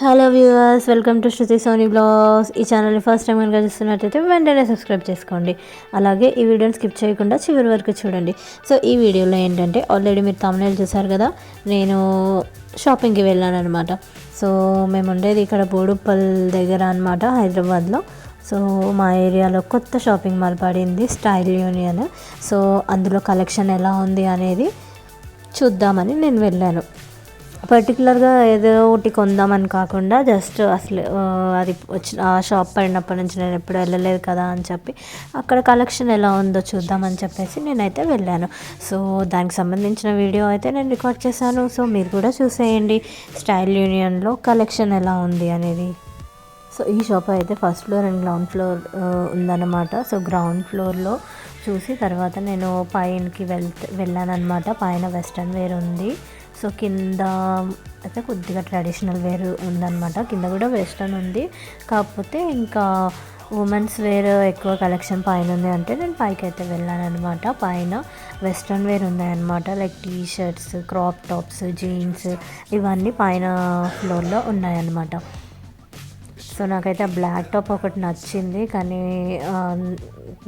Hello viewers welcome to Shruti Soni blogs ఈ ఛానల్ని first time కనుక చూస్తున్నట్టయితే వెంటనే సబ్స్క్రైబ్ చేసుకోండి. అలాగే ఈ వీడియోని స్కిప్ చేయకుండా చివరి వరకు చూడండి. సో ఈ వీడియోలో ఏంటంటే ఆల్రెడీ మీరు తమిళ చూసారు కదా? నేను షాపింగ్కి వెళ్ళాను అనమాట సో మేము ఉండేది ఇక్కడ బోడుప్పల్ దగ్గర అనమాట హైదరాబాద్లో. సో మా ఏరియాలో కొత్త షాపింగ్ మాల్ పడింది స్టైల్ యూనియన్ సో అందులో కలెక్షన్ ఎలా ఉంది అనేది చూద్దామని నేను వెళ్ళాను. పర్టికులర్గా ఏదో ఒకటి కొందామని కాకుండా జస్ట్ అసలు అది వచ్చిన ఆ షాప్ పడినప్పటి నుంచి నేను ఎప్పుడు వెళ్ళలేదు కదా అని చెప్పి అక్కడ కలెక్షన్ ఎలా ఉందో చూద్దామని చెప్పేసి నేనైతే వెళ్ళాను. సో దానికి సంబంధించిన వీడియో అయితే నేను రికార్డ్ చేశాను. సో మీరు కూడా చూసేయండి. స్టైల్ యూనియన్లో కలెక్షన్ ఎలా ఉంది అనేది. సో ఈ షాప్ అయితే first floor and ground floor ఉందన్నమాట. సో గ్రౌండ్ ఫ్లోర్లో చూసి తర్వాత నేను పైనకి వెళ్తే వెళ్ళానమాట పైన వెస్ట్రన్ వేర్ ఉంది. సో కింద అయితే కొద్దిగా ట్రెడిషనల్ వేర్ ఉందన్నమాట. కింద కూడా వెస్ట్రన్ ఉంది. కాకపోతే ఇంకా ఉమెన్స్ వేర్ ఎక్కువ కలెక్షన్ పైన ఉంది అంటే నేను పైకి అయితే వెళ్ళాను అనమాట పైన వెస్ట్రన్ వేర్ ఉన్నాయన్నమాట. Like T shirts crop tops jeans ఇవన్నీ పైన ఫ్లోర్లో ఉన్నాయన్నమాట. సో నాకైతే ఆ బ్లాక్ టాప్ ఒకటి నచ్చింది కానీ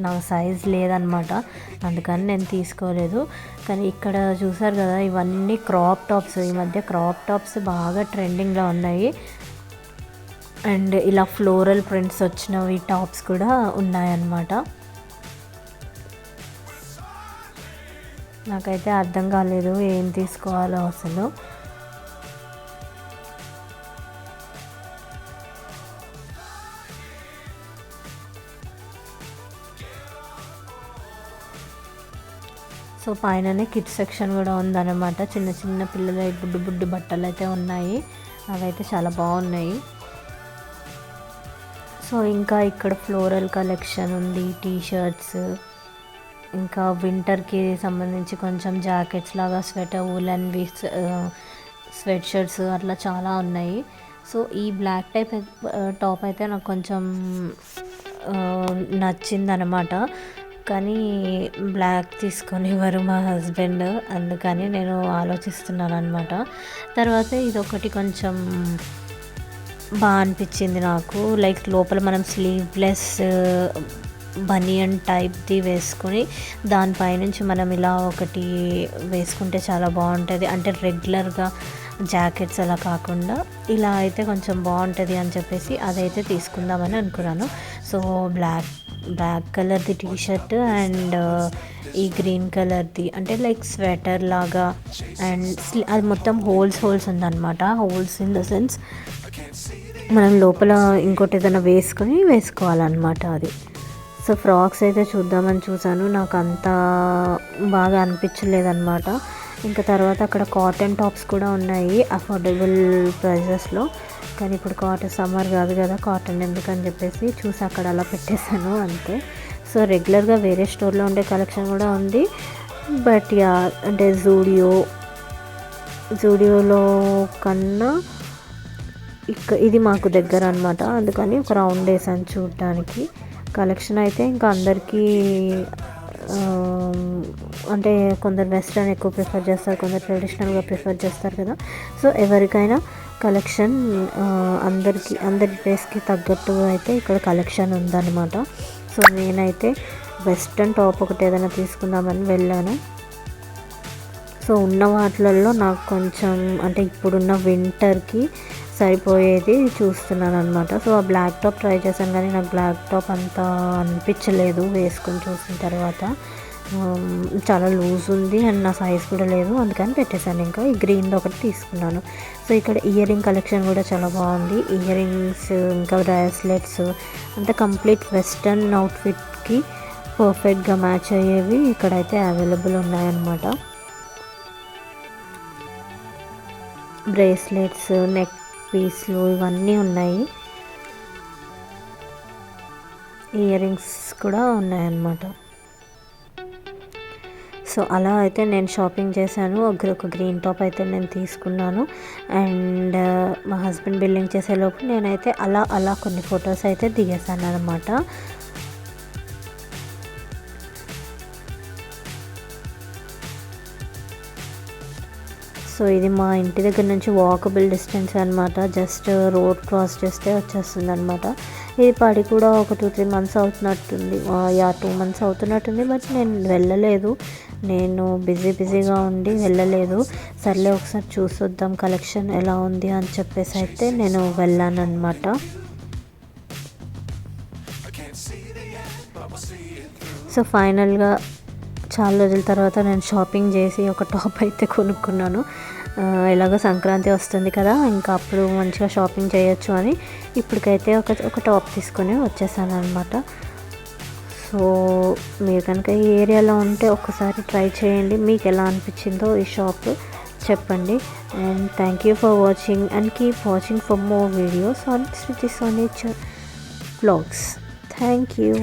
నా సైజ్ లేదనమాట. అందుకని నేను తీసుకోలేదు. కానీ ఇక్కడ చూసారు కదా ఇవన్నీ క్రాప్ టాప్స్. ఈ మధ్య క్రాప్ టాప్స్ బాగా ట్రెండింగ్లో ఉన్నాయి. అండ్ ఇలా ఫ్లోరల్ ప్రింట్స్ వచ్చినవి టాప్స్ కూడా ఉన్నాయన్నమాట. నాకైతే అర్థం కాలేదు ఏం తీసుకోవాలో అసలు. సో పైననే కిడ్స్ సెక్షన్ కూడా ఉందన్నమాట. చిన్న చిన్న పిల్లల బుడ్డు బుడ్డు బట్టలు అయితే ఉన్నాయి. అవైతే చాలా బాగున్నాయి. సో ఇంకా ఇక్కడ ఫ్లోరల్ కలెక్షన్ ఉంది టీ షర్ట్స్ ఇంకా వింటర్కి సంబంధించి కొంచెం జాకెట్స్ లాగా స్వెటర్ ఊలన్ విస్ స్వెట్ షర్ట్స్ అట్లా చాలా ఉన్నాయి. సో ఈ బ్లాక్ టైప్ టాప్ అయితే నాకు కొంచెం నచ్చిందనమాట కానీ బ్లాక్ తీసుకొని వారు మా హస్బెండ్. అందుకని నేను ఆలోచిస్తున్నాను అనమాట తర్వాత ఇదొకటి కొంచెం బాగా అనిపించింది నాకు. లైక్ లోపల మనం స్లీవ్లెస్ బనియన్ టైప్ది వేసుకొని దానిపైనుంచి మనం ఇలా ఒకటి వేసుకుంటే చాలా బాగుంటుంది. అంటే రెగ్యులర్గా జాకెట్స్ అలా కాకుండా ఇలా అయితే కొంచెం బాగుంటుంది అని చెప్పేసి అదైతే తీసుకుందామని అనుకున్నాను. సో బ్లాక్ బ్లాక్ కలర్ది టీ షర్ట్ అండ్ ఈ గ్రీన్ కలర్ది అంటే లైక్ స్వెటర్ లాగా అండ్ అది మొత్తం హోల్స్ హోల్స్ ఉందన్నమాట. హోల్స్ ఇన్ ద సెన్స్ మనం లోపల ఇంకోటి ఏదైనా వేసుకొని వేసుకోవాలన్నమాట అది. సో ఫ్రాక్స్ అయితే చూద్దామని చూసాను నాకు అంత బాగా అనిపించలేదన్నమాట. ఇంకా తర్వాత అక్కడ కాటన్ టాప్స్ కూడా ఉన్నాయి అఫోర్డబుల్ ప్రైజెస్లో కానీ ఇప్పుడు కాటన్ సమ్మర్ కాదు కదా కాటన్ ఎందుకని చెప్పేసి చూసి అక్కడ అలా పెట్టేశాను అంతే. సో రెగ్యులర్గా వేరే స్టోర్లో ఉండే కలెక్షన్ కూడా ఉంది. బట్ యా అంటే జూడియో జూడియోలో కన్నా ఇక్క ఇది మాకు దగ్గర అనమాట అందుకని ఒక రౌండ్ వేసాను చూడటానికి కలెక్షన్ అయితే ఇంకా అందరికీ అంటే కొందరు వెస్ట్రన్ ఎక్కువ ప్రిఫర్ చేస్తారు కొందరు ట్రెడిషనల్గా ప్రిఫర్ చేస్తారు కదా. సో ఎవరికైనా కలెక్షన్ అందరికి అందరి డ్రెస్కి తగ్గట్టు అయితే ఇక్కడ కలెక్షన్ ఉందన్నమాట. సో నేనైతే వెస్ట్రన్ టాప్ ఒకటి ఏదైనా తీసుకుందామని వెళ్ళాను. సో ఉన్న వాటిలలో నాకు కొంచెం అంటే ఇప్పుడున్న వింటర్కి సరిపోయేది చూస్తున్నాను అనమాట సో ఆ బ్లాక్ టాప్ ట్రై చేశాను కానీ నాకు బ్లాక్ టాప్ అంత అనిపించలేదు వేసుకొని చూసిన తర్వాత. చాలా లూజ్ ఉంది అండ్ నా సైజ్ కూడా లేదు. అందుకని పెట్టేశాను. ఇంకా ఈ గ్రీన్ది ఒకటి తీసుకున్నాను. సో ఇక్కడ ఇయర్ రింగ్ కలెక్షన్ కూడా చాలా బాగుంది. ఇయర్ రింగ్స్ ఇంకా బ్రాస్లెట్స్ అంటే కంప్లీట్ వెస్టర్న్ అవుట్ఫిట్కి పర్ఫెక్ట్గా మ్యాచ్ అయ్యేవి ఇక్కడైతే అవైలబుల్ ఉన్నాయన్నమాట. బ్రేస్లెట్స్ నెక్ పీస్లు ఇవన్నీ ఉన్నాయి. ఇయర్ రింగ్స్ కూడా ఉన్నాయన్నమాట. సో అలా అయితే నేను షాపింగ్ చేశాను. ఒక ఒక గ్రీన్ టాప్ అయితే నేను తీసుకున్నాను. అండ్ మా హస్బెండ్ బిల్లింగ్ చేసేలోపు నేనైతే అలా అలా కొన్ని ఫొటోస్ అయితే దిగేశాను అనమాట సో ఇది మా ఇంటి దగ్గర నుంచి వాకబుల్ డిస్టెన్స్ అనమాట జస్ట్ రోడ్ క్రాస్ చేస్తే వచ్చేస్తుంది అనమాట ఇది పడి కూడా ఒక టూ త్రీ మంత్స్ అవుతున్నట్టుంది. యా టూ మంత్స్ అవుతున్నట్టుంది బట్ నేను వెళ్ళలేదు. నేను బిజీ బిజీగా ఉండి వెళ్ళలేదు. సర్లే ఒకసారి చూసొద్దాం కలెక్షన్ ఎలా ఉంది అని చెప్పేసి అయితే నేను వెళ్ళాను అనమాట సో ఫైనల్గా చాలా రోజుల తర్వాత నేను షాపింగ్ చేసి ఒక టాప్ అయితే కొనుక్కున్నాను. ఎలాగో సంక్రాంతి వస్తుంది కదా ఇంకా అప్పుడు మంచిగా షాపింగ్ చేయొచ్చు అని ఇప్పటికైతే ఒక ఒక టాప్ తీసుకొని వచ్చేసాను అనమాట సో మీరు కనుక ఈ ఏరియాలో ఉంటే ఒకసారి ట్రై చేయండి. మీకు ఎలా అనిపించిందో ఈ షాప్ చెప్పండి. And thank you for watching and keep watching for more videos on Switch On Nature blogs. Thank you.